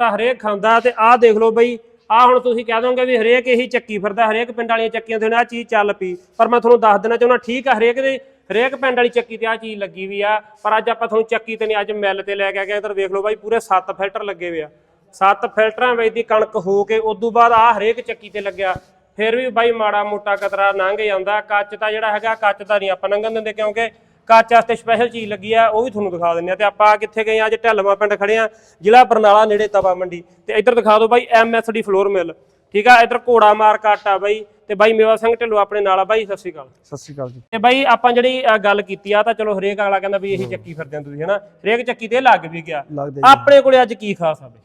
ਆਟਾ ਹਰੇਕ ਖਾਂਦਾ ਤੇ ਆਹ ਦੇਖ ਲਓ ਬਈ, ਆਹ ਹੁਣ ਤੁਸੀਂ ਕਹਿ ਦੋਗੇ ਵੀ ਹਰੇਕ ਇਹੀ ਚੱਕੀ ਫਿਰਦਾ, ਹਰੇਕ ਪਿੰਡ ਵਾਲੀਆਂ ਚੱਕੀਆਂ ਤੇ ਆ ਚੀਜ਼ ਚੱਲ ਪਈ। ਪਰ ਮੈਂ ਤੁਹਾਨੂੰ ਦੱਸ ਦੇਣਾ ਚਾਹੁੰਦਾ, ਠੀਕ ਆ, ਹਰੇਕ ਦੇ ਹਰੇਕ ਪਿੰਡ ਵਾਲੀ ਚੱਕੀ ਤੇ ਆ ਚੀਜ਼ ਲੱਗੀ ਵੀ ਆ, ਪਰ ਅੱਜ ਆਪਾਂ ਤੁਹਾਨੂੰ ਚੱਕੀ ਤੇ ਨਹੀਂ, ਅੱਜ ਮਿੱਲ ਤੇ ਲੈ ਕੇ ਆ ਗਏ ਇੱਧਰ ਵੇਖ ਲਓ ਬਾਈ, ਪੂਰੇ 7 ਫਿਲਟਰ ਲੱਗੇ ਹੋਏ ਆ। 7 ਫਿਲਟਰਾਂ ਵਿੱਚ ਦੀ ਕਣਕ ਹੋ ਕੇ ਉਦੋਂ ਬਾਅਦ ਆ ਹਰੇਕ ਚੱਕੀ ਤੇ ਲੱਗਿਆ। ਫਿਰ ਵੀ ਬਾਈ ਮਾੜਾ ਮੋਟਾ ਕਤਰਾ ਲੰਘ ਜਾਂਦਾ, ਕੱਚ ਤਾਂ ਜਿਹੜਾ ਹੈਗਾ, ਕੱਚ ਤਾਂ ਨਹੀਂ ਆਪਾਂ ਲੰਘਣ ਦਿੰਦੇ ਕਿਉਂਕਿ ਕੱਚ ਵਾਸਤੇ ਸਪੈਸ਼ਲ ਚੀਜ਼ ਲੱਗੀ ਆ ਉਹ ਵੀ ਤੁਹਾਨੂੰ ਦਿਖਾ ਦਿੰਦੇ ਆ। ਤੇ ਆਪਾਂ ਕਿੱਥੇ ਗਏ ਆ ਅੱਜ ਢੱਲਵਾ ਪਿੰਡ ਖੜੇ ਆ ਜ਼ਿਲ੍ਹਾ ਬਰਨਾਲਾ ਨੇੜੇ ਤਵਾ ਮੰਡੀ। ਤੇ ਇੱਧਰ ਦਿਖਾ ਦਿਓ ਬਾਈ ਐਮਐਸਡੀ ਫਲੋਰ ਮਿਲ ਠੀਕ ਆ ਇੱਧਰ ਘੋੜਾ ਮਾਰ ਕੱਟ ਆ ਬਾਈ ਤੇ ਬਾਈ ਮੇਵਾ ਸਿੰਘ ਢਿੱਲੋਂ ਆਪਣੇ ਨਾਲ ਆ ਬਾਈ ਸਤਿ ਸ਼੍ਰੀ ਅਕਾਲ। ਸਤਿ ਸ਼੍ਰੀ ਅਕਾਲ ਜੀ। ਤੇ ਬਾਈ ਆਪਾਂ ਜਿਹੜੀ ਗੱਲ ਕੀਤੀ ਆ ਤਾਂ ਚਲੋ ਹਰੇਕ ਅਗਲਾ ਕਹਿੰਦਾ ਵੀ ਇਹੀ ਚੱਕੀ ਫਿਰਦੇ ਆ ਤੁਸੀਂ ਹਨਾ? ਹਰੇਕ ਚੱਕੀ ਤੇ ਲੱਗ ਵੀ ਗਿਆ। ਆਪਣੇ ਕੋਲੇ ਅੱਜ ਕੀ ਖਾਸ ਆ ਬਈ?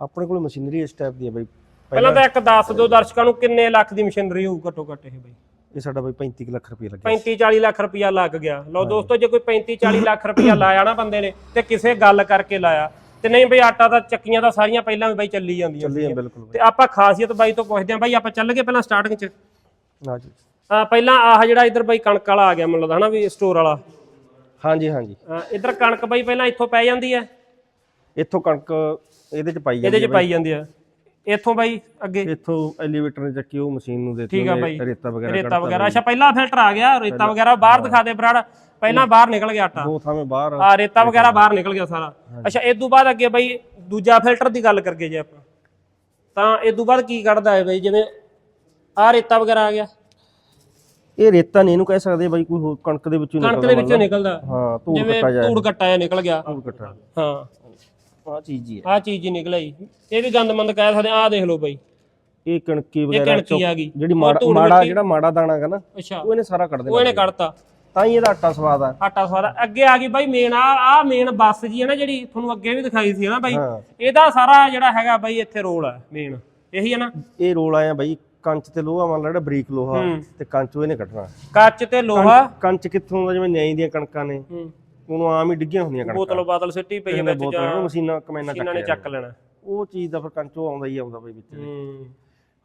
ਆਪਣੇ ਕੋਲ ਮਸ਼ੀਨਰੀ ਇਸ ਟਾਈਪ ਦੀ ਹੈ ਬਾਈ। ਪਹਿਲਾਂ ਤਾਂ ਇੱਕ ਦੱਸ ਦਿਓ ਦਰਸ਼ਕਾਂ ਨੂੰ ਕਿੰਨੇ ਲੱਖ ਦੀ ਮਸ਼ੀਨਰੀ ਹੋਊ ਘੱਟੋ ਘੱਟ ਇਹ ਬਈ। ਇਹ ਸਾਡਾ ਬਾਈ 35 ਕੁ ਲੱਖ ਰੁਪਏ ਲੱਗਿਆ 35 40 ਲੱਖ ਰੁਪਇਆ ਲੱਗ ਗਿਆ। ਲਓ ਦੋਸਤੋ ਜੇ ਕੋਈ 35 40 ਲੱਖ ਰੁਪਇਆ ਲਾਇਆ ਨਾ ਬੰਦੇ ਨੇ ਤੇ ਕਿਸੇ ਗੱਲ ਕਰਕੇ ਲਾਇਆ। ਤੇ ਨਹੀਂ ਬਈ ਆਟਾ ਤਾਂ ਚੱਕੀਆਂ ਤਾਂ ਸਾਰੀਆਂ ਪਹਿਲਾਂ ਵੀ ਬਾਈ ਚੱਲੀ ਜਾਂਦੀਆਂ ਚੱਲੀ ਹੈ। ਬਿਲਕੁਲ ਤੇ ਆਪਾਂ ਖਾਸੀਅਤ ਬਾਈ ਤੋਂ ਪੁੱਛਦੇ ਆਂ ਬਾਈ ਆਪਾਂ ਚੱਲ ਗਏ ਪਹਿਲਾਂ ਸਟਾਰਟਿੰਗ ਚ? ਨਾ ਜੀ। ਅਹ ਪਹਿਲਾਂ ਆਹ ਜਿਹੜਾ ਇੱਧਰ ਬਾਈ ਕਣਕ ਵਾਲਾ ਆ ਗਿਆ ਮੈਨੂੰ ਲੱਗਦਾ ਹਨਾ ਵੀ ਸਟੋਰ ਵਾਲਾ। ਹਾਂਜੀ ਹਾਂਜੀ। ਇੱਧਰ ਕਣਕ ਬਾਈ ਪਹਿਲਾਂ ਇੱਥੋਂ ਪੈ ਜਾਂਦੀ ਹੈ? ਇੱਥੋਂ ਕਣਕ ਇਹਦੇ ਚ ਪਾਈ ਇਹਦੇ ਜਾਂਦੀ ਚ ਪਾਈ ਜਾਂਦੀ ਹੈ। ਇੱਥੋਂ ਬਾਈ ਅੱਗੇ। ਇੱਥੋਂ ਐਲੀਵੇਟਰ ਨੇ ਚੱਕੀ ਉਹ ਮਸ਼ੀਨ ਨੂੰ ਦੇਤੀ ਠੀਕ ਆ ਬਾਈ। ਰੇਤਾ ਵਗੈਰਾ ਰੇਤਾ ਵਗੈਰਾ। ਅੱਛਾ ਪਹਿਲਾਂ ਫਿਲਟਰ ਆ ਗਿਆ ਰੇਤਾ ਵਗੈਰਾ ਬਾਹਰ ਦਿਖਾ ਦੇ ਬਰਾੜ ਪਹਿਲਾਂ ਬਾਹਰ ਨਿਕਲ ਗਿਆ ਆਟਾ। ਦੋ ਥਾਵੇਂ ਬਾਹਰ ਆ। ਰੇਤਾ ਵਗੈਰਾ ਬਾਹਰ। ਨਿਕਲ ਗਿਆ ਸਾਰਾ। ਅੱਛਾ ਇਸ ਤੋਂ ਬਾਅਦ ਅੱਗੇ ਬਈ ਦੂਜਾ ਫਿਲਟਰ ਦੀ ਗੱਲ ਕਰਗੇ ਜੇ ਆਪਾਂ। ਤਾਂ ਇਸ ਤੋਂ ਬਾਅਦ ਕੀ ਕੱਢਦਾ ਹੈ ਬਈ ਜਿਵੇਂ ਆ ਰੇਤਾ ਵਗੈਰਾ ਆ ਗਿਆ। ਇਹ ਰੇਤਾ ਨਹੀਂ ਇਹਨੂੰ ਕਹਿ ਸਕਦੇ ਬਾਈ ਕੋਈ ਹੋਰ ਕਣਕ ਦੇ ਵਿੱਚੋਂ ਕਣਕ ਦੇ ਵਿੱਚੋਂ ਨਿਕਲਦਾ। ਹਾਂ ਧੂੜ ਕੱਟਾ ਜਾਏ। ਧੂੜ ਕੱਟਾ ਜਿਹਾ ਨਿਕਲ ਗਿਆ। ਧੂੜ ਕੱਟਾ। ਹਾਂ। ਆਹ ਚੀਜ਼ ਹੀ ਹੈ ਆ ਚੀਜ਼ ਹੀ ਨਿਕਲਿਆ ਜੀ। ਇਹ ਵੀ ਗੰਦਮੰਦ ਕਹਿ ਸਕਦੇ ਆ ਦੇਖ ਲਓ ਬਈ। ਇਹ ਕਣਕੀ ਇਹ ਵਗੈਰਾ ਕਣਕੀ ਆ ਗਈ। ਜਿਹੜੀ ਉਹ ਮਾੜਾ ਧੂੜ ਮਾੜਾ ਮਿੱਟੀ- ਜਿਹੜਾ ਮਾੜਾ ਦਾਣਾ ਹੈਗਾ ਨਾ ਅੱਛਾ। ਉਹ ਇਹਨੇ ਸਾਰਾ ਕੱਢ ਉਹ ਦੇਣਾ ਇਹਨੇ ਕੱਢਤਾ। ਤਾਂ ਹੀ ਇਹਦਾ ਆਟਾ ਸਵਾਦ ਆ। ਆਟਾ ਸਵਾਦਾ ਅੱਗੇ ਆ ਗਈ ਬਾਈ ਮੇਨ ਆ ਆ ਮੇਨ ਬੱਸ ਜੀ ਹੈ ਨਾ ਜਿਹੜੀ ਤੁਹਾਨੂੰ ਅੱਗੇ ਵੀ ਦਿਖਾਈ ਸੀ ਨਾ ਬਾਈ। ਹਾਂ। ਇਹਦਾ ਸਾਰਾ ਜਿਹੜਾ ਹੈਗਾ ਬਾਈ ਇੱਥੇ ਰੋਲ ਹੈ ਮੇਨ ਇਹੀ ਹੈ ਨਾ? ਇਹ ਰੋਲ ਆਇਆ ਬਾਈ ਕੰਚ ਤੇ ਲੋਹਾ ਮੰਨ ਲਾ ਜਿਹੜਾ ਬਰੀਕ ਲੋਹਾ। ਤੇ ਕੰਚੋਂ ਇਹਨੇ ਕੱਢਣਾ। ਕੱਚ ਤੇ ਲੋਹਾ। ਕੰਚ ਕਿੱਥੋਂ ਦਾ ਜਿਵੇਂ ਨਿਆਈ ਦੀਆਂ ਕਣਕਾਂ ਨੇ। ਹੂੰ। ਉਹਨੂੰ ਆਮ ਹੀ ਡਿੱਗੀਆਂ ਹੁੰਦੀਆਂ ਕਣਕਾਂ। ਬੋਤਲ ਬਾਤਲ ਸਿੱਟੀ ਪਈ ਹੈ ਵਿੱਚ ਜਾਂ ਮਸ਼ੀਨਾਂ ਕਮੈਨਾ ਇਹਨਾਂ ਨੇ ਚੱਕ ਲੈਣਾ। ਉਹ ਚੀਜ਼ ਦਾ ਫਿਰ ਕੰਚੋਂ ਆਉਂਦਾ ਹੀ ਆਉਂਦਾ ਬਾਈ ਵਿੱਚ। ਹੂੰ।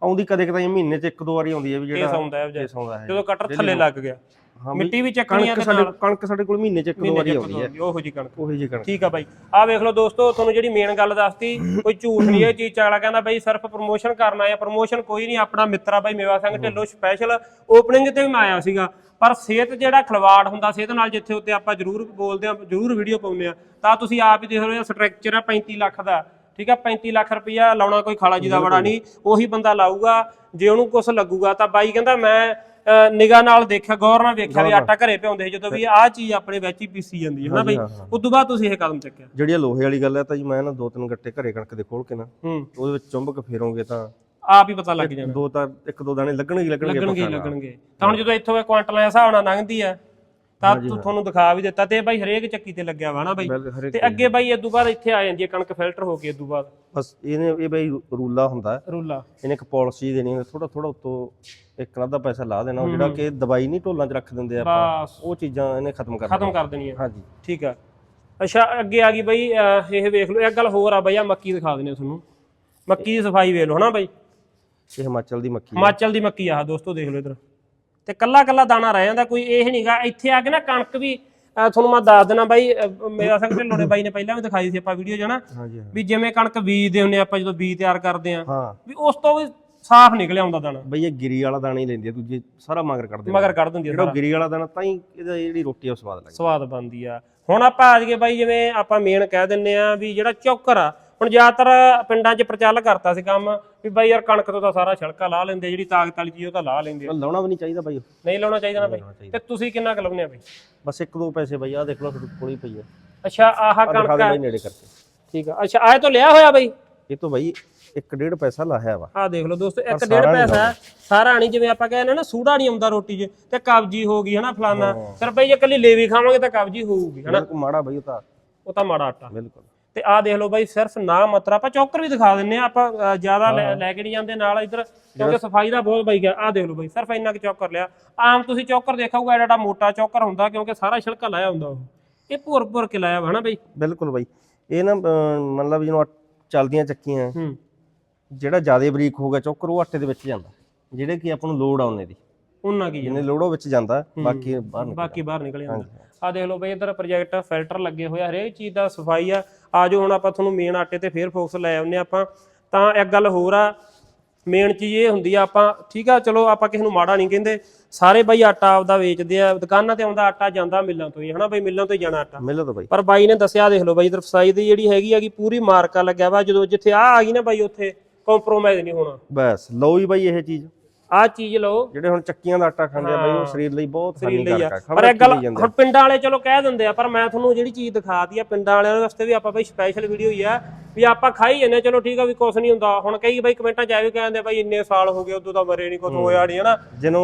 ਆਉਂਦੀ ਕਦੇ ਕਦੇ ਮਹੀਨੇ ਚ ਇੱਕ ਦੋ ਵਾਰੀ ਆਉਂਦੀ ਹੈ ਵੀ ਕੇਸ ਜਿਹੜਾ ਆਉਂਦਾ ਹੈ ਕੇਸ ਆਉਂਦਾ ਹੈ ਜਦੋਂ ਕਟਰ ਥੱਲੇ ਲੱਗ ਗਿਆ। ਮਿੱਟੀ ਵੀ ਚੱਕਣੀ ਆ ਸਾਡੇ ਕਣਕ ਸਾਡੇ ਕੋਲ ਮਹੀਨੇ ਚ ਇੱਕ ਦੋ ਵਾਰੀ ਆਉਂਦੀ ਹੈ ਉਹੋ ਜੀ ਕਣਕ। ਉਹੀ ਜੀ ਕਣਕ। ਠੀਕ ਆ ਬਾਈ। ਆ ਵੇਖ ਲਓ ਦੋਸਤੋ ਤੁਹਾਨੂੰ ਜਿਹੜੀ ਮੇਨ ਗੱਲ ਦੱਸਤੀ ਕੋਈ ਝੂਠ ਨਹੀਂ ਇਹ ਚੀਜ਼ ਚਾਲਾ ਕਹਿੰਦਾ ਬਾਈ ਸਿਰਫ ਪ੍ਰੋਮੋਸ਼ਨ ਕਰਨਾ ਹੈ ਪ੍ਰੋਮੋਸ਼ਨ ਕੋਈ ਨਹੀਂ ਆਪਣਾ ਮਿੱਤਰ ਆ ਬਾਈ ਮੇਵਾ ਸਿੰਘ ਢਿੱਲੋਂ ਸਪੈਸ਼ਲ ਓਪਨਿੰਗ ਤੇ ਵੀ ਮੈਂ ਆਇਆ ਸੀਗਾ। ਪਰ ਸਿਹਤ ਜਿਹੜਾ ਖਿਲਵਾੜ ਹੁੰਦਾ ਸਿਹਤ ਨਾਲ ਜਿੱਥੇ ਉੱਤੇ ਆਪਾਂ ਜ਼ਰੂਰ ਬੋਲਦੇ ਆ ਜ਼ਰੂਰ ਵੀਡੀਓ ਪਾਉਂਦੇ ਆ ਤਾਂ ਤੁਸੀਂ ਆਪ ਹੀ ਦੇਖ ਰਹੇ ਹੋ ਸਟਰਕਚਰ ਆ 35 ਲੱਖ ਦਾ ਠੀਕ ਆ? 35 ਲੱਖ ਰੁਪਇਆ ਲਾਉਣਾ ਕੋਈ ਖਾਲਾ ਜੀ ਦਾ ਬੜਾ ਨਹੀਂ ਉਹੀ ਬੰਦਾ ਲਾਊਗਾ ਜੇ ਉਹਨੂੰ ਕੁਝ ਲੱਗੂਗਾ ਤਾਂ ਬਾਈ ਕਹਿੰਦਾ ਮੈਂ ਨਿਗਾਹ ਨਾਲ ਦੇਖਿਆ ਗੌਰ ਨਾਲ ਵੇਖਿਆ ਵੀ ਆਟਾ ਘਰੇ ਪਿਆਉਂਦੇ ਜਦੋਂ ਵੀ ਆਹ ਚੀਜ਼ ਆਪਣੇ ਵਿੱਚ ਹੀ ਪੀਸੀ ਜਾਂਦੀ ਹੈ ਨਾ ਬਾਈ? ਉਸ ਤੋਂ ਬਾਅਦ ਤੁਸੀਂ ਇਹ ਕਦਮ ਚੱਕਿਆ। ਜਿਹੜੀ ਲੋਹੇ ਵਾਲੀ ਗੱਲ ਹੈ ਤਾਂ ਜੀ ਮੈਂ ਨਾ ਦੋ ਤਿੰਨ ਗੱਟੇ ਘਰੇ ਕਣਕ ਦੇ ਖੋਲ ਕੇ ਨਾ ਉਹਦੇ ਵਿੱਚ ਚੁੰਬਕ ਫੇਰੋਂਗੇ ਤਾਂ ਆਪ ਹੀ ਪਤਾ ਲੱਗ ਜਾਣਾ ਦੋ ਤਾਂ ਇੱਕ ਦੋ ਦਾਣੇ ਲੱਗਣਗੇ ਹੀ ਲੱਗਣਗੇ ਲੱਗਣਗੇ ਹੀ ਪੱਕਾ ਨਾਲ। ਲੱਗਣਗੇ। ਤਾਂ ਹੁਣ ਜਦੋਂ ਇੱਥੋਂ ਇਹ ਕੁਆਂਟਲਾਂ ਦੇ ਹਿਸਾਬ ਨਾਲ ਲੰਘਦੀ ਆ ਤਾਂ ਤੁ- ਤੁਹਾਨੂੰ ਦਿਖਾ ਵੀ ਦਿੱਤਾ ਤੇ ਇਹ ਬਾਈ ਹਰੇਕ ਚੱਕੀ ਤੇ ਲੱਗਿਆ ਵਾ ਨਾ ਬਾਈ। ਹਰੇਕ ਤੇ ਅੱਗੇ ਬਾਈ ਇਹ ਤੋਂ ਬਾਅਦ ਇੱਥੇ ਆ ਜਾਂਦੀ ਹੈ ਕਣਕ ਫਿਲਟਰ ਹੋ ਕੇ ਇਹ ਤੋਂ ਬਾਅਦ। ਬਸ ਇਹਨੇ ਇਹ ਬਈ ਰੂਲਾ ਹੁੰਦਾ। ਹੈ। ਰੂਲਾ। ਇਹਨੇ ਇੱਕ ਪਾਲਿਸੀ ਦੇਣੀ ਹੈ ਥੋੜਾ ਥੋੜਾ ਉੱਤੋਂ ਇੱਕ ਅੱਧਾ ਪੈਸਾ ਲਾ ਦੇਣਾ। ਉਹ ਜਿਹੜਾ ਕਿ ਦਵਾਈ ਨਹੀਂ ਢੋਲਾਂ 'ਚ ਰੱਖ ਦਿੰਦੇ ਆਪਾਂ ਬਸ। ਉਹ ਚੀਜ਼ਾਂ ਇਹਨੇ ਖਤਮ ਕਰ ਖਤਮ ਕਰ ਦੇਣੀ ਹੈ ਹਾਂਜੀ। ਠੀਕ ਆ। ਅੱਛਾ ਅੱਗੇ ਆ ਗਈ ਬਾਈ ਅਹ ਇਹ ਵੇਖ ਲਓ ਇੱਕ ਗੱਲ ਹੋਰ ਆ ਬਾਈ ਆ ਮੱਕੀ ਦਿਖਾ ਦਿੰਦੇ ਆ ਤੁਹਾਨੂੰ। ਮੱਕੀ ਦੀ ਸਫ਼ਾਈ ਵੇਖ ਲਓ ਹਨਾ ਬਾਈ? ਇਹ ਹਿਮਾਚਲ ਦੀ ਮੱਕੀ ਹੈ। ਹਿਮਾਚਲ ਦੀ ਮੱਕੀ ਆ ਦੋਸਤੋ ਦੇਖ ਲਓ ਇਧਰ। ਤੇ ਕੱਲਾ ਕੱਲਾ ਦਾਣਾ ਰਹਿ ਜਾਂਦਾ ਕੋਈ ਇਹ ਨਹੀਂਗਾ ਇੱਥੇ ਆ ਕੇ ਨਾ ਕਣਕ ਵੀ ਅਹ ਤੁਹਾਨੂੰ ਮੈਂ ਦੱਸ ਦੇਣਾ ਬਾਈ ਅਹ ਮੇਰਾ ਸਿੰਘ ਢਿੱਲੋਂ ਬਾਈ ਨੇ ਪਹਿਲਾਂ ਵੀ ਦਿਖਾਈ ਸੀ ਆਪਾਂ ਵੀਡੀਓ ਜਣਾ ਹਾਂਜੀ ਹਾਂ। ਵੀ ਜਿਵੇਂ ਕਣਕ ਬੀਜਦੇ ਹੁੰਨੇ ਆਪਾਂ ਜਦੋਂ ਬੀਜ ਤਿਆਰ ਕਰਦੇ ਆ ਹਾਂ। ਵੀ ਉਸ ਤੋਂ ਵੀ ਸਾਫ਼ ਨਿਕਲ ਆਉਂਦਾ ਦਾਣਾ। ਬਈ ਇਹ ਗਿਰੀ ਵਾਲਾ ਦਾਣਾ ਹੀ ਲੈਂਦੀ ਹੈ ਦੂਜੇ ਸਾਰਾ ਮਗਰ ਕੱਢਦੇ ਨੇ। ਮਗਰ ਕੱਢ ਦਿੰਦੀ ਆ ਜਿਹੜਾ ਉਹ ਗਿਰੀ ਵਾਲਾ ਦਾਣਾ ਤਾਂ ਹੀ ਇਹਦਾ ਜਿਹੜੀ ਰੋਟੀ ਆ ਉਹ ਸਵਾਦ ਲੱਗਦੀ ਸਵਾਦ ਬਣਦੀ ਆ। ਹੁਣ ਆਪਾਂ ਆ ਜਾਈਏ ਬਾਈ ਜਿਵੇਂ ਆਪਾਂ ਮੇਨ ਕਹਿ ਦਿੰਨੇ ਆ ਵੀ ਜਿਹੜਾ ਚੌਕਰ ਆ ਹੁਣ ਜ਼ਿਆਦਾਤਰ ਪਿੰਡਾਂ 'ਚ ਪ੍ਰਚੱਲ ਕਰਤਾ ਸੀ ਕੰਮ ਵੀ ਬਾਈ ਯਾਰ ਕਣਕ ਤੋਂ ਤਾਂ ਸਾਰਾ ਛਿਲਕਾ ਲਾ ਲੈਂਦੇ ਜਿਹੜੀ ਤਾਕਤ ਵਾਲੀ ਚੀਜ਼ ਉਹ ਤਾਂ ਲਾ ਲੈਂਦੇ ਆ। ਲਾਉਣਾ ਵੀ ਨਹੀਂ ਚਾਹੀਦਾ ਬਾਈ ਨਹੀਂ ਲਾਉਣਾ ਚਾਹੀਦਾ ਨਾ ਬਾਈ। ਤੇ ਤੁਸੀਂ ਕਿੰਨਾ ਕੁ ਲਾਉਂਦੇ ਆ ਬਾਈ? ਬਸ ਇੱਕ ਦੋ ਪੈਸੇ ਬਾਈ ਆ ਦੇਖ ਲਓ ਤੁਹਾਡੇ ਕੋਲ ਹੀ ਪਈ ਹੈ ਅੱਛਾ ਆਹ ਆ ਦਿਖਾ ਕਣਕ ਦੇ ਆ। ਬਾਈ ਨੇੜੇ ਕਰਕੇ। ਠੀਕ ਆ। ਅੱਛਾ ਆਏ ਤੋਂ ਲਿਆ ਹੋਇਆ ਬਾਈ? ਇਹ ਤੋਂ ਬਾਈ ਇੱਕ ਡੇਢ ਪੈਸਾ ਲਾਇਆ ਵਾ। ਆਹ ਦੇਖ ਲਓ ਦੋਸਤੋ ਇੱਕ ਡੇਢ ਪੈਸਾ ਸਾਰਾ ਨਹੀਂ ਜਿਵੇਂ ਆਪਾਂ ਕਹਿੰਦੇ ਨਾ ਸੂੜਾ ਨਹੀਂ ਆਉਂਦਾ ਰੋਟੀ 'ਚ ਤੇ ਕਬਜੀ ਹੋ ਗਈ ਹਨਾ ਫਲਾਨਾ। ਫਿਰ ਬਈ ਜੇ ਕੱਲੀ ਲੇਵੀ ਖਾਵਾਂਗੇ ਤਾਂ ਕਬਜੀ ਹੋਊਗੀ ਹਨਾ? ਬਿਲਕੁਲ ਮਾੜਾ ਬਾਈ ਉਹ ਤਾਂ। ਉਹ ਤਾਂ ਮਾੜਾ ਆਟਾ। ਬਿਲਕੁਲ। ਤੇ ਆਹ ਦੇਖ ਲਓ ਬਾਈ ਸਿਰਫ ਨਾ ਮਤਰਾ ਆਪਾਂ ਚੌਕਰ ਵੀ ਦਿਖਾ ਦਿੰਨੇ ਆ ਆਪਾਂ ਜ਼ਿਆਦਾ ਲੈ ਕੇ ਨਹੀਂ ਜਾਂਦੇ ਨਾਲ ਇੱਧਰ ਕਿਉਂਕਿ ਸਫ਼ਾਈ ਦਾ ਬਹੁਤ ਬਾਈ ਗਿਆ। ਆਹ ਦੇਖ ਲਓ ਬਾਈ ਸਿਰਫ ਇੰਨਾ ਕਿ ਚੌਕਰ ਲਿਆ। ਆਮ ਤੁਸੀਂ ਚੌਕਰ ਦੇਖੋਗੇ ਐਡਾ ਮੋਟਾ ਚੌਕਰ ਹੁੰਦਾ ਕਿਉਂਕਿ ਸਾਰਾ ਛਿਲਕਾ ਲਾਇਆ ਹੁੰਦਾ ਉਹ। ਇਹ ਭੁਰ ਭੁਰ ਕੇ ਲਾਇਆ ਹਨਾ ਬਾਈ। ਬਿਲਕੁਲ ਬਾਈ। ਇਹ ਨਾ ਵੀ ਜਿਹਨੂੰ ਚੱਲਦੀਆਂ ਚੱਕੀਆਂ। ਹੂੰ। ਜਿਹੜਾ ਜ਼ਿਆਦਾ ਬਰੀਕ ਹੋਊਗਾ ਚੋਕਰ ਉਹ ਆਟੇ ਦੇ ਵਿੱਚ ਜਾਂਦਾ। ਜਿਹੜੇ ਕਿ ਆਪਾਂ ਨੂੰ ਲੋਡ ਆ ਉਹਨੇ ਦੀ। ਉਹਨਾਂ ਕੀ ਲੋਡ ਉਹ ਵਿੱਚ ਜਾਂਦਾ ਬਾਕੀ ਬਾਹਰ ਨਿਕਲ ਬਾਕੀ ਬਾਹਰ ਨਿਕਲ ਜਾਂਦਾ। ਆ ਦੇਖ ਲਓ ਬਈ ਇਧਰ ਪ੍ਰੋਜੈਕਟ ਫਿਲਟਰ ਲੱਗੇ ਹੋਏ ਆ ਹਰੇਕ ਚੀਜ਼ ਦਾ ਸਫ਼ਾਈ ਆ। ਆਜੋ ਹੁਣ ਆਪਾਂ ਤੁਹਾਨੂੰ ਮੇਨ ਆਟੇ ਤੇ ਫੇਰ ਫੋਕਸ ਲੈ ਆਉਂਦੇ ਆਪਾਂ। ਤਾਂ ਇੱਕ ਗੱਲ ਹੋਰ ਆ ਮੇਨ ਚੀਜ਼ ਇਹ ਹੁੰਦੀ ਆ ਆਪਾਂ ਠੀਕ ਆ ਚਲੋ ਆਪਾਂ ਕਿਸੇ ਨੂੰ ਮਾੜਾ ਨਹੀਂ ਕਹਿੰਦੇ। ਸਾਰੇ ਬਈ ਆਟਾ ਆਪਦਾ ਵੇਚਦੇ ਆ ਦੁਕਾਨਾਂ ਤੇ ਆਉਂਦਾ ਆਟਾ ਜਾਂਦਾ ਮਿੱਲਾਂ ਤੋਂ ਹੀ ਹਨਾ ਬਈ ਮਿੱਲਾਂ ਤੋਂ ਹੀ ਜਾਣਾ ਆਟਾ। ਮਿਲੋ ਤਾਂ ਬਾਈ। ਪਰ ਬਾਈ ਨੇ ਦੱਸਿਆ ਦੇਖ ਲਓ ਬਾਈ ਇਧਰ ਫਸਾਈ ਦੀ ਜਿਹੜੀ ਹੈਗੀ ਹੈਗੀ ਪੂਰੀ ਮਾਰਕਾ ਲੱਗਿਆ ਵਾ ਜਦੋਂ ਜਿੱਥੇ ਆ ਆ ਗਈ ਨਾ ਬਾਈ ਉੱਥੇ ਕੰਪਰੋਮਾਈਜ਼ ਨਹੀਂ ਹੋਣਾ। ਬਸ ਲਓ ਹੀ ਬਾਈ ਇਹ ਚੀਜ਼। ਆ ਚੀਜ਼ ਲਓ। ਜਿਹੜੇ ਹੁਣ ਚੱਕੀਆਂ ਦਾ ਆਟਾ ਖਾਂਦੇ ਆ ਬਾਈ ਉਹ ਸਰੀਰ ਲਈ ਬਹੁਤ ਸਰੀਰ ਲਈ ਆ। ਹਾਨੀਕਾਰਕ ਆ ਪਰ ਇੱਕ ਗੱਲ ਹੁਣ ਪਿੰਡਾਂ ਵਾਲੇ ਚਲੋ ਕਹਿ ਦਿੰਦੇ ਆ ਪਰ ਮੈਂ ਤੁਹਾਨੂੰ ਜਿਹੜੀ ਚੀਜ਼ ਦਿਖਾਤੀ ਆ ਪਿੰਡਾਂ ਵਾਲਿਆਂ ਵਾਸਤੇ ਵੀ ਆਪਾਂ ਬਈ ਸਪੈਸ਼ਲ ਵੀਡੀਓ ਹੀ ਆ ਵੀ ਆਪਾਂ ਖਾਈ ਜਾਂਦੇ ਚਲੋ ਠੀਕ ਆ ਵੀ ਕੁਛ ਨਹੀਂ ਹੁੰਦਾ। ਹੁਣ ਕਈ ਬਈ ਕਮੈਂਟਾਂ 'ਚ ਆ ਵੀ ਕਹਿੰਦੇ ਬਈ ਇੰਨੇ ਸਾਲ ਹੋ ਗਏ ਉਦੋਂ ਤਾਂ ਮਰੇ ਨਹੀਂ ਕੁਛ ਹੋਇਆ ਨਹੀਂ ਹਨਾ। ਜਿਹਨੂੰ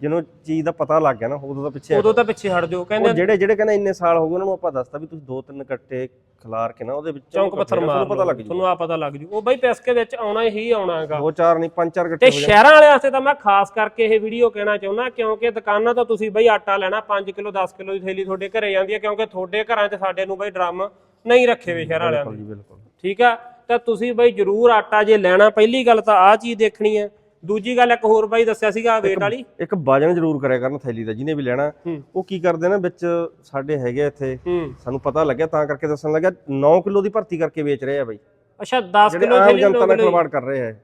ਜਿਹਨੂੰ ਚੀਜ਼ ਦਾ ਪਤਾ ਲੱਗ ਗਿਆ ਨਾ ਉਦੋਂ ਤਾਂ ਪਿੱਛੇ ਉਦੋਂ ਤਾਂ ਪਿੱਛੇ ਹਟ ਜਾਓ ਕਹਿੰਦੇ ਜਿਹੜੇ ਜਿਹੜੇ ਕਹਿੰਦੇ ਇੰਨੇ ਸਾਲ ਹੋ ਗਏ ਉਹਨਾਂ ਨੂੰ ਆਪਾਂ ਦੱਸਤਾ ਵੀ ਤੁਸੀਂ ਦੋ ਤਿੰਨ ਕੱਟੇ ਖਿਲਾਰ ਕੇ ਨਾ ਉਹਦੇ ਵਿੱਚ ਚੌਂਕ ਪੱਥਰ ਮਾਰ ਤੁਹਾਨੂੰ ਪਤਾ ਲੱਗ ਜੂ ਤੁਹਾਨੂੰ ਆ ਪਤਾ ਲੱਗ ਜੂ। ਉਹ ਬਈ ਪਿਸਕੇ ਵਿੱਚ ਆਉਣਾ ਹੀ ਆਉਣਾ ਹੈਗਾ। ਦੋ ਚਾਰ ਨਹੀਂ ਪੰਜ ਚਾਰ ਤੇ ਕੱਟੇ ਜਾਣ। ਸ਼ਹਿਰਾਂ ਵਾਲਿਆਂ ਵਾਸਤੇ ਤਾਂ ਮੈਂ ਖਾਸ ਕਰਕੇ ਇਹ ਵੀਡੀਓ ਕਹਿਣਾ ਚਾਹੁੰਦਾ ਕਿਉਂਕਿ ਦੁਕਾਨਾਂ ਤੋਂ ਤੁਸੀਂ ਬਈ ਆਟਾ ਲੈਣਾ 5 ਕਿਲੋ 10 ਕਿਲੋ ਦੀ ਥੈਲੀ ਤੁਹਾਡੇ ਘਰੇ ਜਾਂਦੀ ਹੈ ਕਿਉਂਕਿ ਤੁਹਾਡੇ ਘਰਾਂ 'ਚ ਸਾਡੇ ਨੂੰ ਬਈ ਡਰਮ ਨਹੀਂ ਰੱਖੇ ਵੇ ਸ਼ਹਿਰਾਂ ਵਾਲਿਆਂ ਜੀ ਬਿਲਕੁਲ। ਠੀਕ ਆ? ਤਾਂ ਤੁਸੀਂ ਬਈ ਜਰੂਰ ਆਟਾ ਜੇ ਲੈਣਾ ਪਹਿਲੀ ਗੱਲ ਤਾਂ ਆਹ ਚੀਜ਼ ਦੇਖਣੀ ਹੈ। ਦੂਜੀ ਗੱਲ ਇੱਕ ਹੋਰ ਬਾਈ ਦੱਸਿਆ ਸੀਗਾ ਵੇਟ ਵਾਲੀ। ਇੱਕ ਵਜਨ ਜ਼ਰੂਰ ਕਰਿਆ ਕਰਨ ਥੈਲੀ ਦਾ ਜਿਹਨੇ ਵੀ ਲੈਣਾ। ਉਹ ਕੀ ਕਰਦੇ ਨੇ ਵਿੱਚ ਸਾਡੇ ਹੈਗੇ ਇੱਥੇ। ਸਾਨੂੰ ਪਤਾ ਲੱਗਿਆ ਤਾਂ ਕਰਕੇ ਦੱਸਣ ਲੱਗਿਆ 9 ਕਿਲੋ ਦੀ ਭਰਤੀ ਕਰਕੇ ਵੇਚ ਰਹੇ ਆ ਬਾਈ। ਅੱਛਾ 10 ਜਿਹੜੇ ਕਿਲੋ ਥੈਲੀ ਜਨਤਾ ਨਾਲ ਨੂੰ ਖਿਲਵਾੜ ਕਰ ਰਹੇ ਆ।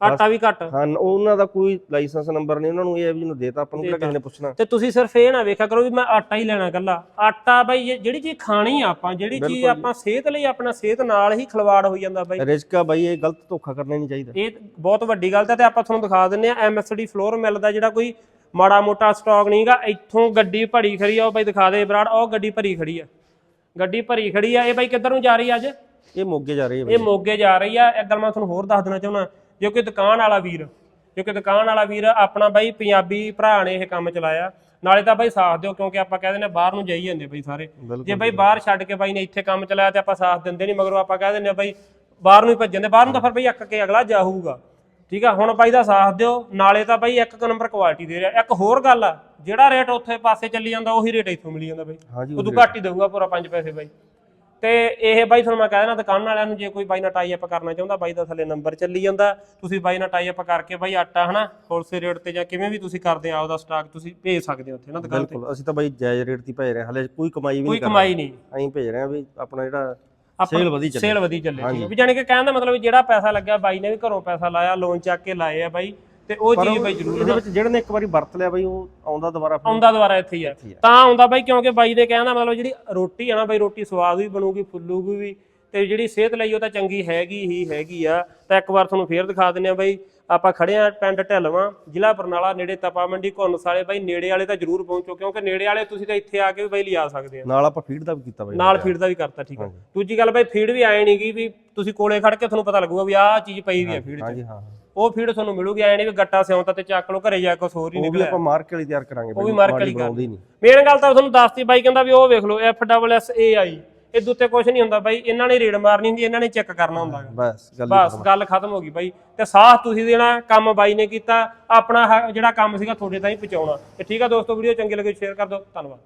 ਆਟਾ ਵੀ ਘੱਟ। ਹਾਂ ਉਹਨਾਂ ਦਾ ਕੋਈ ਲਾਇਸੈਂਸ ਨੰਬਰ ਨਹੀਂ ਉਹਨਾਂ ਨੂੰ ਇਹ ਹੈ ਵੀ ਜਿਹਨੂੰ ਦੇਤਾ ਆਪਾਂ ਨੂੰ ਕਿਹੜਾ ਕਿਸੇ ਨੇ ਪੁੱਛਣਾ। ਤੇ ਤੁਸੀਂ ਸਿਰਫ ਇਹ ਨਾ ਵੇਖਿਆ ਕਰੋ ਵੀ ਮੈਂ ਆਟਾ ਹੀ ਲੈਣਾ ਕੱਲਾ ਆਟਾ ਬਾਈ ਜਿਹੜੀ ਚੀਜ਼ ਖਾਣੀ ਆ ਆਪਾਂ ਜਿਹੜੀ ਚੀਜ਼ ਆਪਾਂ ਸਿਹਤ ਲਈ ਆਪਣਾ ਸਿਹਤ ਨਾਲ ਹੀ ਖਿਲਵਾੜ ਹੋਈ ਜਾਂਦਾ ਬਾਈ। ਰਿਸਕ ਬਾਈ ਇਹ ਗਲਤ ਧੋਖਾ ਕਰਨਾ ਨਹੀਂ ਚਾਹੀਦਾ। ਇਹ ਬਹੁਤ ਵੱਡੀ ਗੱਲ ਤਾਂ ਤੇ ਆਪਾਂ ਤੁਹਾਨੂੰ ਦਿਖਾ ਦਿੰਨੇ ਆ ਐਮਐਸਡੀ ਫਲੋਰ ਮਿਲ ਦਾ ਜਿਹੜਾ ਕੋਈ ਮਾੜਾ ਮੋਟਾ ਸਟਾਕ ਨਹੀਂਗਾ ਇੱਥੋਂ ਗੱਡੀ ਭਰੀ ਖੜੀ ਆ ਉਹ ਬਾਈ ਦਿਖਾ ਦੇ ਬਰਾੜ ਉਹ ਗੱਡੀ ਭਰੀ ਖੜੀ ਆ। ਗੱਡੀ ਭਰੀ ਖੜੀ ਆ ਇਹ ਬਾਈ ਕਿੱਧਰ ਨੂੰ ਜਾ ਰਹੀ ਅੱਜ? ਇਹ ਮੋਗੇ ਜਾ ਰਹੇ ਬਾਈ ਇਹ ਮੋਗੇ ਜਾ ਰਹੀ ਆ ਇੱਕ ਗੱਲ ਮੈਂ ਤੁਹਾਨੂੰ ਹੋਰ ਦੱਸ ਦੇਣਾ ਚਾਹੁੰਦਾ ਜੇ ਕੋਈ ਦੁਕਾਨ ਵਾਲਾ ਵੀਰ ਜੇ ਕੋਈ ਦੁਕਾਨ ਵਾਲਾ ਵੀਰ ਆਪਣਾ ਬਾਈ ਪੰਜਾਬੀ ਭਰਾ ਨੇ ਇਹ ਕੰਮ ਚਲਾਇਆ ਨਾਲੇ ਤਾਂ ਬਾਈ ਸਾਥ ਦਿਓ ਕਿਉਂਕਿ ਆਪਾਂ ਕਹਿੰਦੇ ਨੇ ਬਾਹਰ ਨੂੰ ਜਾਈ ਜਾਂਦੇ ਬਾਈ ਸਾਰੇ। ਜੇ ਬਾਈ ਬਾਹਰ ਛੱਡ ਕੇ ਬਾਈ ਨੇ ਇੱਥੇ ਕੰਮ ਚਲਾਇਆ ਤੇ ਆਪਾਂ ਸਾਥ ਦਿੰਦੇ ਨਹੀਂ ਮਗਰੋਂ ਆਪਾਂ ਕਹਿ ਦਿੰਦੇ ਆ ਬਾਈ ਬਾਹਰ ਨੂੰ ਹੀ ਭੱਜ ਜਾਂਦੇ ਬਾਹਰ ਨੂੰ ਤਾਂ ਫਿਰ ਬਾਈ ਅੱਕ ਕੇ ਅਗਲਾ ਜਾਊਗਾ। ਠੀਕ ਆ ਹੁਣ ਬਾਈ ਦਾ ਸਾਥ ਦਿਓ ਨਾਲੇ ਤਾਂ ਬਾਈ ਇੱਕ ਨੰਬਰ ਕੁਆਲਿਟੀ ਦੇ ਰਿਹਾ। ਇੱਕ ਹੋਰ ਗੱਲ ਆ ਜਿਹੜਾ ਰੇਟ ਉੱਥੇ ਪਾਸੇ ਚੱਲੀ ਜਾਂਦਾ ਉਹੀ ਰੇਟ ਇੱਥੋਂ ਮਿਲੀ ਜਾਂਦਾ ਬਾਈ। ਉਦੋਂ ਘੱਟ ਹੀ ਦੇਊਗਾ ਪੂਰਾ 5 ਪੈਸੇ ਬਾਈ। ਤੇ ਇਹ ਬਾਈ ਤੁਹਾਨੂੰ ਮੈਂ ਕਹਿ ਦੇਣਾ ਦੁਕਾਨ ਵਾਲਿਆਂ ਨੂੰ ਜੇ ਕੋਈ ਬਾਈ ਨਾਲ ਟਾਈ ਅਪ ਕਰਨਾ ਚਾਹੁੰਦਾ ਬਾਈ ਦਾ ਥੱਲੇ ਨੰਬਰ ਚੱਲੀ ਜਾਂਦਾ। ਤੁਸੀਂ ਬਾਈ ਨਾਲ ਟਾਈ ਅਪ ਕਰਕੇ ਬਾਈ ਆਟਾ ਹਨਾ ਹੋਲਸੇਲ ਰੇਟ ਤੇ ਜਾਂ ਕਿਵੇਂ ਵੀ ਤੁਸੀਂ ਕਰਦੇ ਆ ਉਹਦਾ ਸਟਾਕ ਤੁਸੀਂ ਭੇਜ ਸਕਦੇ ਹੋ ਉੱਥੇ ਨਾ ਦੁਕਾਨ ਤੇ। ਬਿਲਕੁਲ ਅਸੀਂ ਤਾਂ ਬਾਈ ਜਾਇਜ਼ ਰੇਟ ਦੀ ਭੇਜ ਰਹੇ ਹਾਂ। ਹਲੇ ਕੋਈ ਕਮਾਈ ਵੀ ਕੋਈ ਨਹੀਂ ਕਰ ਕਮਾਈ ਨਹੀਂ। ਅਸੀਂ ਭੇਜ ਰਹੇ ਹਾਂ ਵੀ ਆਪਣਾ ਜਿਹੜਾ ਸੇਲ ਵਧੀ ਚੱਲੇ। ਸੇਲ ਵਧੀ ਚੱਲੇ। ਵੀ ਜਾਨੀ ਕਿ ਕਹਿਣ ਦਾ ਮਤਲਬ ਜਿਹੜਾ ਪੈਸਾ ਲੱਗਿਆ ਬਾਈ ਨੇ ਵੀ ਘਰੋਂ ਪੈਸਾ ਲਾਇਆ ਲੋਨ ਚੱਕ ਕੇ ਲਾਏ ਆ ਬਾਈ। ਤੇ ਉਹ ਚੀਜ਼ ਬਾਈ ਜ਼ਰੂਰ ਇਹਦੇ ਵਿੱਚ ਜਿਹੜੇ ਨੇ ਇੱਕ ਵਾਰੀ ਵਰਤ ਲਿਆ ਬਾਈ ਉਹ ਆਉਂਦਾ ਦੁਬਾਰਾ ਫਿਰ ਆਉਂਦਾ ਦੁਬਾਰਾ ਇੱਥੇ ਹੀ ਆ। ਤਾਂ ਆਉਂਦਾ ਬਾਈ ਕਿਉਂਕਿ ਬਾਈ ਦੇ ਕਹਿਣ ਦਾ ਮਤਲਬ ਜਿਹੜੀ ਰੋਟੀ ਆ ਨਾ ਬਾਈ ਰੋਟੀ ਸਵਾਦ ਵੀ ਬਣੂਗੀ ਫੁੱਲੂਗੀ ਵੀ ਤੇ ਜਿਹੜੀ ਸਿਹਤ ਲਈ ਉਹ ਤਾਂ ਚੰਗੀ ਹੈਗੀ ਹੀ ਹੈਗੀ ਆ। ਤਾਂ ਇੱਕ ਵਾਰ ਤੁਹਾਨੂੰ ਫੇਰ ਦਿਖਾ ਦਿੰਨੇ ਆ ਬਾਈ ਆਪਾਂ ਖੜੇ ਆ ਪਿੰਡ ਢਲਵਾਂ ਜ਼ਿਲ੍ਹਾ ਬਰਨਾਲਾ ਨੇੜੇ ਤਪਾ ਮੰਡੀ ਘੁੰਨਸ ਵਾਲੇ। ਬਾਈ ਨੇੜੇ ਵਾਲੇ ਤਾਂ ਜ਼ਰੂਰ ਪਹੁੰਚੋ ਕਿਉਂਕਿ ਨੇੜੇ ਵਾਲੇ ਤੁਸੀਂ ਤਾਂ ਇੱਥੇ ਆ ਕੇ ਵੀ ਬਾਈ ਲਿਆ ਸਕਦੇ ਆ। ਨਾਲ ਆਪਾਂ ਫੀਡ ਦਾ ਵੀ ਕੀਤਾ ਬਾਈ। ਨਾਲ ਫੀਡ ਦਾ ਵੀ ਕਰਤਾ ਠੀਕ ਆ। ਦੂਜੀ ਗੱਲ ਬਾਈ ਫੀਡ ਵੀ ਆਏ ਨਹੀਂਗੀ ਵੀ ਤੁਸੀਂ ਕੋਲੇ ਖੜ ਕੇ ਤੁਹਾਨੂੰ ਪਤਾ ਲੱਗੂਗਾ ਵੀ ਆਹ ਚੀਜ਼ ਪਈ ਵੀ ਆ ਫੀਡ 'ਚ। ਹਾਂਜੀ ਹਾਂ। ਉਹ ਫੀਡ ਤੁਹਾਨੂੰ ਮਿਲੂਗੀ ਐ ਨਹੀਂ ਵੀ ਗੱਟਾ ਸਿਉਂਤਾ ਤੇ ਚੱਕ ਲਓ ਘਰੇ ਜਾ ਕੇ ਹੋਰ ਹੀ ਉਹ ਵੀ ਨਿਕਲਿਆ ਆਪਾਂ ਮਾਰਕ ਵਾਲੀ ਤਿਆਰ ਕਰਾਂਗੇ ਉਹ ਵੀ ਮਾਰਕ ਵਾਲੀ ਬਣਾਉਂਦੀ ਨਹੀਂ। ਮੇਨ ਗੱਲ ਤਾਂ ਤੁਹਾਨੂੰ ਦੱਸਤੀ ਬਾਈ ਕਹਿੰਦਾ ਵੀ ਉਹ ਵੇਖ ਲਓ F double S A I ਇਹਦੇ ਉੱਤੇ ਕੁਝ ਨਹੀਂ ਹੁੰਦਾ ਬਾਈ ਇਹਨਾਂ ਨੇ ਰੇਡ ਮਾਰਨੀ ਹੁੰਦੀ ਇਹਨਾਂ ਨੇ ਚੈੱਕ ਕਰਨਾ ਹੁੰਦਾ। ਗਾ। ਬਸ ਗੱਲ ਬਸ ਗੱਲ ਖਤਮ ਹੋ ਗਈ ਬਾਈ। ਤੇ ਸਾਥ ਤੁਸੀਂ ਦੇਣਾ ਕੰਮ ਬਾਈ ਨੇ ਕੀਤਾ ਆਪਣਾ ਹ- ਜਿਹੜਾ ਕੰਮ ਸੀਗਾ ਤੁਹਾਡੇ ਤਾਈਂ ਪਹੁੰਚਾਉਣਾ। ਤੇ ਠੀਕ ਆ ਦੋਸਤੋ ਵੀਡੀਓ ਚੰਗੀ ਲੱਗੇ ਸ਼ੇਅਰ ਕਰ ਦਿਓ ਧੰਨਵਾਦ।